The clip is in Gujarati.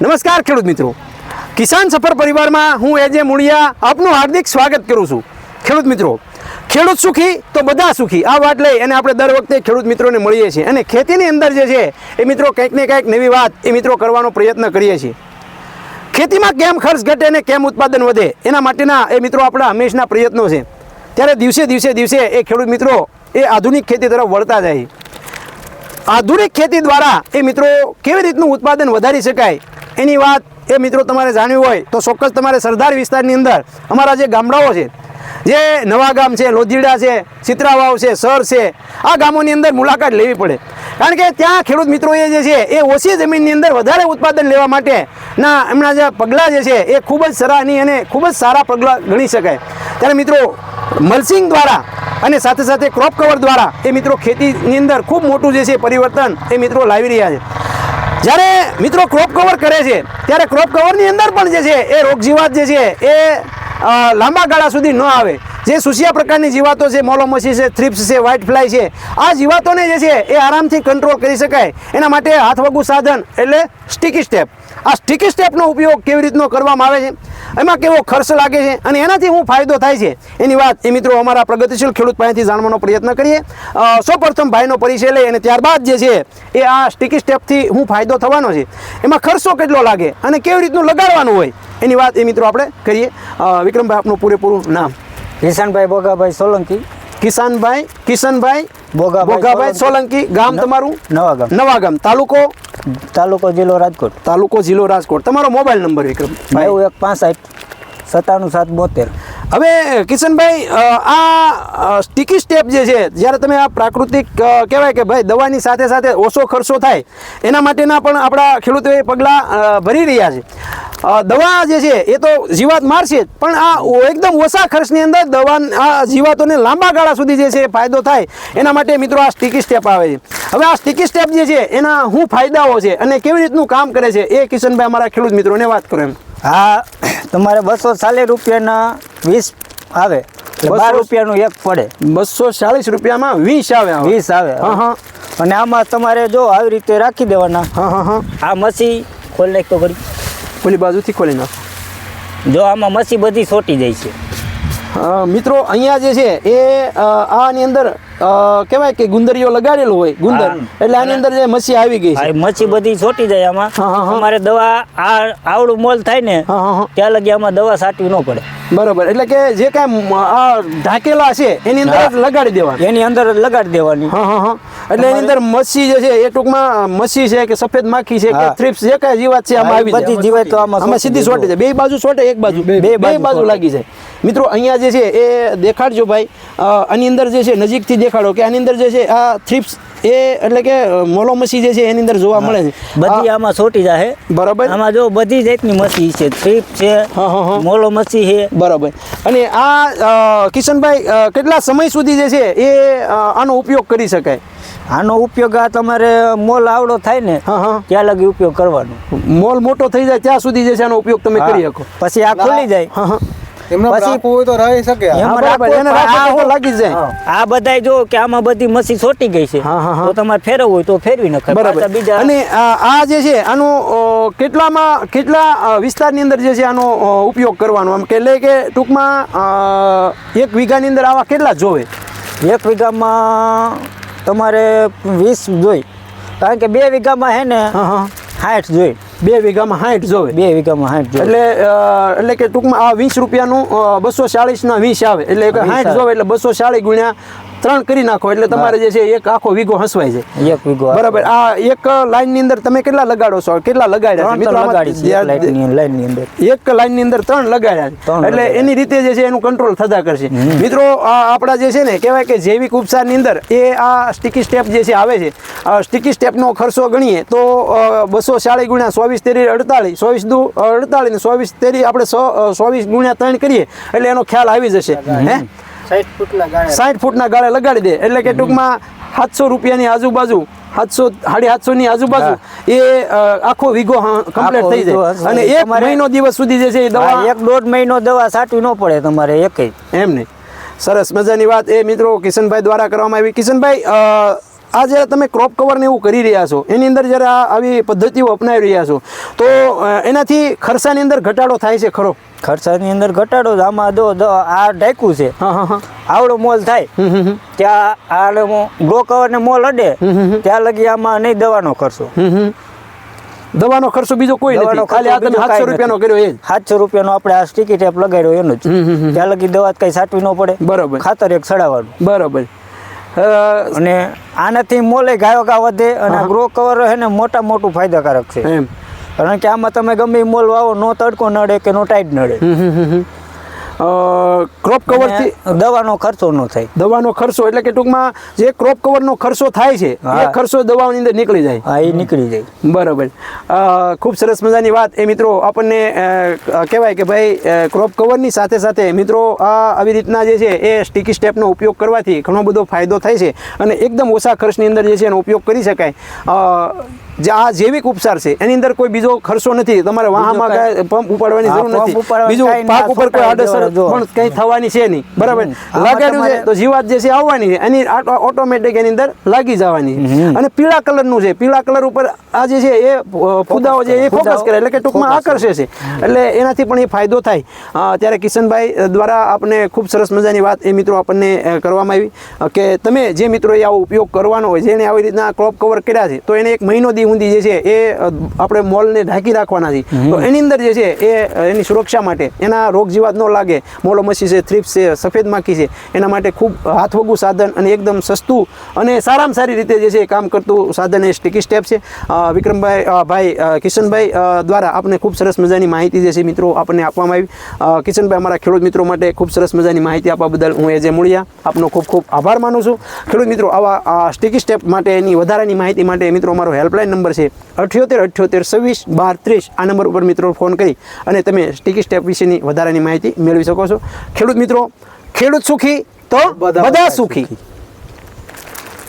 નમસ્કાર ખેડૂત મિત્રો. કિસાન સફર પરિવારમાં હું એજે મુળિયા આપનું હાર્દિક સ્વાગત કરું છું. ખેડૂત મિત્રો, ખેડૂત સુખી તો બધા સુખી. આ વાત લઈ અને આપણે દર વખતે ખેડૂત મિત્રોને મળીએ છીએ. અને ખેતીની અંદર જે છે, એ મિત્રો કંઈક ને કંઈક નવી વાત એ મિત્રો કરવાનો પ્રયત્ન કરીએ છીએ. ખેતીમાં કેમ ખર્ચ ઘટે અને કેમ ઉત્પાદન વધે, એના માટેના એ મિત્રો આપણા હંમેશના પ્રયત્નો છે. ત્યારે દિવસે દિવસે દિવસે એ ખેડૂત મિત્રો એ આધુનિક ખેતી તરફ વળતા જાય. આધુનિક ખેતી દ્વારા એ મિત્રો કેવી રીતનું ઉત્પાદન વધારી શકાય એની વાત એ મિત્રો તમારે જાણવી હોય તો ચોક્કસ તમારે સરદાર વિસ્તારની અંદર અમારા જે ગામડાઓ છે, જે નવા ગામ છે લોધીડા છે, ચિત્રાવાવ છે, સર છે, આ ગામોની અંદર મુલાકાત લેવી પડે. કારણ કે ત્યાં ખેડૂત મિત્રોએ જે છે એ ઓછી જમીનની અંદર વધારે ઉત્પાદન લેવા માટે ના એમના જે પગલાં જે છે એ ખૂબ જ સરાહનીય અને ખૂબ જ સારા પગલાં ગણી શકાય. ત્યારે મિત્રો, મલસિંગ દ્વારા અને સાથે સાથે ક્રોપ કવર દ્વારા એ મિત્રો ખેતીની અંદર ખૂબ મોટું જે છે પરિવર્તન એ મિત્રો લાવી રહ્યા છે. જ્યારે મિત્રો ક્રોપ કવર કરે છે, ત્યારે ક્રોપ કવરની અંદર પણ જે છે, એ રોગ જીવાત જે છે, એ લાંબા ગાળા સુધી ન આવે. જે સુસિયા પ્રકારની જીવાતો છે, મોલોમસી છે, થ્રિપ્સ છે, વ્હાઇટ ફ્લાય છે, આ જીવાતોને જે છે, એ આરામથી કંટ્રોલ કરી શકાય. એના માટે હાથવગું સાધન એટલે સ્ટીકી સ્ટેપ આ સ્ટીકી સ્ટેપનો ઉપયોગ કેવી રીતનો કરવામાં આવે છે? એમાં કેવો ખર્ચ લાગે છે? અને એનાથી હું ફાયદો થાય છે? એની વાત એ મિત્રો અમારા પ્રગતિશીલ ખેડૂત પાસેથી જાણવાનો પ્રયત્ન કરીએ. સૌપ્રથમ ભાઈનો પરિચય લઈ અને ત્યારબાદ જે છે એ આ સ્ટીકી સ્ટેપથી હું ફાયદો થવાનો છે? એમાં ખર્ચો કેટલો લાગે અને કેવી રીતનું લગાડવાનું હોય? એની વાત એ મિત્રો આપણે કરીએ. વિક્રમભાઈ આપનું પૂરેપૂરું નામ. કિશનભાઈ બોગાભાઈ સોલંકી. કિશાનભાઈ કિશનભાઈ બોગાભાઈ બોગાભાઈ સોલંકી. ગામ તમારું? નવાગામ નવાગામ તાલુકો? તાલુકો જિલ્લો રાજકોટ. તાલુકો જિલ્લો રાજકોટ. તમારો મોબાઈલ નંબર વિક્રમભાઈ નેવું એક પાંસઠ સત્તાણું સાત બોતેર. હવે કિશનભાઈ આ સ્ટીકી સ્ટેપ જે છે જ્યારે તમે આ પ્રાકૃતિક કહેવાય કે ભાઈ દવાની સાથે સાથે ઓછો ખર્ચો થાય એના માટેના પણ આપણા ખેડૂતોએ પગલાં ભરી રહ્યા છે. દવા જે છે એ તો જીવાત મારશે જ. પણ આ એકદમ ઓછા ખર્ચની અંદર દવા આ જીવાતોને લાંબા ગાળા સુધી જે છે એ ફાયદો થાય. એના માટે મિત્રો આ સ્ટીકી સ્ટેપ આવે છે. હવે આ સ્ટીકી સ્ટેપ જે છે એના શું ફાયદાઓ છે અને કેવી રીતનું કામ કરે છે એ કિશનભાઈ અમારા ખેડૂત મિત્રોને વાત કરો એમ. હા તમારે બસો ચાલીસ રૂપિયાના વીસ આવે. બાર રૂપિયાનું એક પડે. બસો ચાલીસ રૂપિયામાં વીસ આવે વીસ આવે. અને આમાં તમારે જો આવી રીતે રાખી દેવાના. હા હા હા. આ મસી ખોલ નાખ તો કરી ઓલી બાજુથી ખોલી નાખો. જો આમાં મસી બધી સોટી જાય છે. મિત્રો અહીંયા જે છે એ આની અંદર કહેવાય કે ગુંદરીઓ લગાડેલો હોય ગુંદર. એટલે આની અંદર જે મસી આવી ગઈ છે. મસી બધી છોટી જાય આમાં. હા. દવા આ આવડું મોલ થાય ને ત્યાં લગી આમાં દવા સાટવી ન પડે. બરોબર. એટલે કે જે કાંઈ આ ઢાંકેલા છે એની અંદર લગાડી દેવાની. એની અંદર લગાડી દેવાની. હા હા. એટલે એની અંદર મસી જે છે એ ટૂંકમાં મસી છે કે સફેદ માખી છે કે થ્રિપ્સ જે કાંઈ જીવાત છે આમાં આવી બધી જીવાત તો આમાં આમાં સીધી સોટી જાય. બે બાજુ સોટે એક બાજુ. બે બે બાજુ લાગી જાય. મિત્રો અહીંયા જે છે એ દેખાડજો ભાઈ. આની અંદર જે છે નજીકથી દેખાડો કે આની અંદર જે છે આ થ્રિપ્સ એ એટલે કે મોલો મસી જે છે એની અંદર જોવા મળે છે. બધી આમાં છોટી જાય બરાબર. આમાં જો બધી જાતની મસી છે થ્રીપ છે. મોલો મસી છે. બરાબર. અને આ કિશનભાઈ કેટલા સમય સુધી જે છે એ આનો ઉપયોગ કરી શકાય? આનો ઉપયોગ આ તમારે મોલ આવડો થાય ને હા હા. ત્યાં લગી ઉપયોગ કરવાનો. મોલ મોટો થઈ જાય ત્યાં સુધી જે છે આનો ઉપયોગ તમે કરી શકો. પછી આ ખુલી જાય. પછી- રાખવું તો રહી શકે. લાગી જાય. આ બધાય જો કે આમાં બધી મસી છોટી ગઈ છે હા, હા, હા. તો તમારે ફેરવવું હોય તો ફેરવી નખાય. બરાબર. બીજા અને આ જે છે આનો કેટલામાં કેટલા વિસ્તારની અંદર જે છે આનો ઉપયોગ કરવાનો? આમ કે એટલે કે ટૂંકમાં એક વીઘાની અંદર આવા કેટલા જોવે? એક વીઘામાં તમારે વીસ જોઈ. કારણ કે બે વીઘામાં હે ને હાઠ જોઈ. બે વીઘામાં હાઠ જોવે. બે વીઘામાં હાઠ જોઈ એટલે એટલે કે ટૂંકમાં આ વીસ રૂપિયાનું બસો ચાળીસના વીસ આવે. એટલે હાઠ જોવે એટલે બસો ચાળીસ ગુણ્યા ત્રણ કરી નાખો એટલે તમારે જે છે એક આખો વીઘો હસવાય છે. એક વીઘો બરાબર. આ એક લાઈનની અંદર તમે કેટલા લગાડો છો? કેટલા લગાડ્યા છે? મિત્રો લાઈનની અંદર એક લાઈનની અંદર ત્રણ લગાડ્યા એટલે એની રીતે જે છે એનું કંટ્રોલ થતા કરશે. મિત્રો આ આપણા જે છે ને કહેવાય કે જૈવિક ઉપચારની અંદર એ આ સ્ટીકી સ્ટેપ જે છે આવે છે સ્ટીકી સ્ટેપનો ખર્ચો ગણીએ તો બસો ચાળીસ ગુણ્યા ચોવીસ તેરી અડતાળીસ ચોવીસ દુ અડતાળીસ ને ચોવીસ તેરી આપણે સો ચોવીસ ગુણ્યા ત્રણ કરીએ એટલે એનો ખ્યાલ આવી જશે. હે? સાઠ ફૂટના ગાળે સાઠ ફૂટના ગાળે લગાડી દે. એટલે કે ટૂંકમાં સાતસો રૂપિયાની આજુબાજુ સાતસો સાડી સાતસો ની આજુબાજુ એ આખો વીઘો કમ્પ્લીટ થઈ જાય. અને એક મહિનો દિવસ સુધી જે છે એ દવા એક દોઢ મહિનો દવા સાટવી ન પડે તમારે એક એમ નહીં. સરસ મજાની વાત. એ મિત્રો કિશનભાઈ દ્વારા કરવામાં આવી. કિશનભાઈ આ જ્યારે તમે ક્રોપ કવર ને એવું કરી રહ્યા છો એની અંદર જ્યારે આવી પદ્ધતિઓ અપનાવી રહ્યા છો તો એનાથી ખર્ચાની અંદર ઘટાડો થાય છે ખરો? ખર્ચાની અંદર ઘટાડો જ આમાં દો આ ઢાંક્યું છે આવડો મોલ થાય. ત્યાં આ ગ્રો કવર ને મોલ અડે ત્યાં લગી આમાં નહીં દવાનો ખર્ચો. દવાનો ખર્ચો બીજો કોઈ નથી. ખાલી આ તમે ખર્ચો સાતસો બીજો રૂપિયાનો કાંઈ કર્યો એ જ નથી. સાતસો રૂપિયાનો આપણે આ સ્ટીકી ટેપ લગાડ્યો એનો જ. ત્યાં લગી દવા કઈ સાટવી ન પડે. બરોબર. ખાતર એક સડાવવાનું. બરોબર. અને આનાથી મોલે ગાયો ગા વધે અને ગ્રો કવર હે ને મોટા મોટું ફાયદાકારક છે. એમ. કારણ કે આમાં તમે ગમે મોલ વાવો નો તડકો નડે કે નો ટાઈટ નડે. ક્રોપ કવરથી દવાનો ખર્ચો ન થાય. દવાનો ખર્ચો એટલે કે ટૂંકમાં જે ક્રોપ કવરનો ખર્ચો થાય છે એ ખર્ચો દવાની અંદર નીકળી જાય. હા એ નીકળી જાય. બરાબર. ખૂબ સરસ મજાની વાત. એ મિત્રો આપણને કહેવાય કે ભાઈ ક્રોપ કવરની સાથે સાથે મિત્રો આ આવી રીતના જે છે એ સ્ટીકી સ્ટેપનો ઉપયોગ કરવાથી ઘણો બધો ફાયદો થાય છે અને એકદમ ઓછા ખર્ચની અંદર જે છે એનો ઉપયોગ કરી શકાય. જે આ જૈવિક ઉપચાર છે એની અંદર કોઈ બીજો ખર્ચો નથી. તમારે વાહમાં કાંઈ- પંપ ઉપાડવાની જરૂર નથી. બીજું પાક ઉપર કોઈ આડઅસર પણ કંઈ થવાની છે નહીં. બરાબર? લગાડ્યું છે તો જીવાત જે છે આવવાની છે. એની ઓટોમેટિક એની અંદર લાગી જવાની અને પીળા કલરનું છે. પીળા કલર ઉપર આ જે છે એ ફુદાઓ છે એ ફોકસ કરે એટલે કે ટૂંકમાં આકર્ષે છે. એટલે એનાથી પણ એ ફાયદો થાય. ત્યારે કિશનભાઈ દ્વારા આપને ખૂબ સરસ મજાની વાત એ મિત્રો આપણને કરવામાં આવી. કે તમે જે મિત્રોએ આવો ઉપયોગ કરવાનો હોય જેને આવી રીતના ક્રોપ કવર કર્યા છે તો એને એક મહિનો દી ઊંધી જે છે એ આપણે મોલને ઢાંકી રાખવાના છે. તો એની અંદર જે છે એ એની સુરક્ષા માટે એના રોગ જીવાત ન લાગે. મોલોમસી છે થ્રીપ્સ છે સફેદ માખી છે એના માટે ખૂબ હાથવગું સાધન અને એકદમ સસ્તું અને સારામાં સારી રીતે જે છે કામ કરતું સાધન એ સ્ટીકી સ્ટેપ છે. વિક્રમભાઈ ભાઈ કિશનભાઈ દ્વારા આપને ખૂબ સરસ મજાની માહિતી જે છે મિત્રો આપણને આપવામાં આવી. કિશનભાઈ અમારા ખેડૂત મિત્રો માટે ખૂબ સરસ મજાની માહિતી આપવા બદલ હું એ જે મૂળિયા આપનો ખૂબ ખૂબ આભાર માનું છું. ખેડૂત મિત્રો આવા સ્ટીકી સ્ટેપ માટેની વધારાની માહિતી માટે મિત્રો અમારો હેલ્પલાઇન નંબર છે. અઠ્યોતેર અઠ્યોતેર છવ્વીસ બાર ત્રીસ આ નંબર ઉપર મિત્રો ફોન કરી અને તમે સ્ટીકી સ્ટેપ વિશેની વધારાની માહિતી મેળવી શકો છો. ખેડૂત મિત્રો ખેડૂત સુખી તો બધા. સુખી.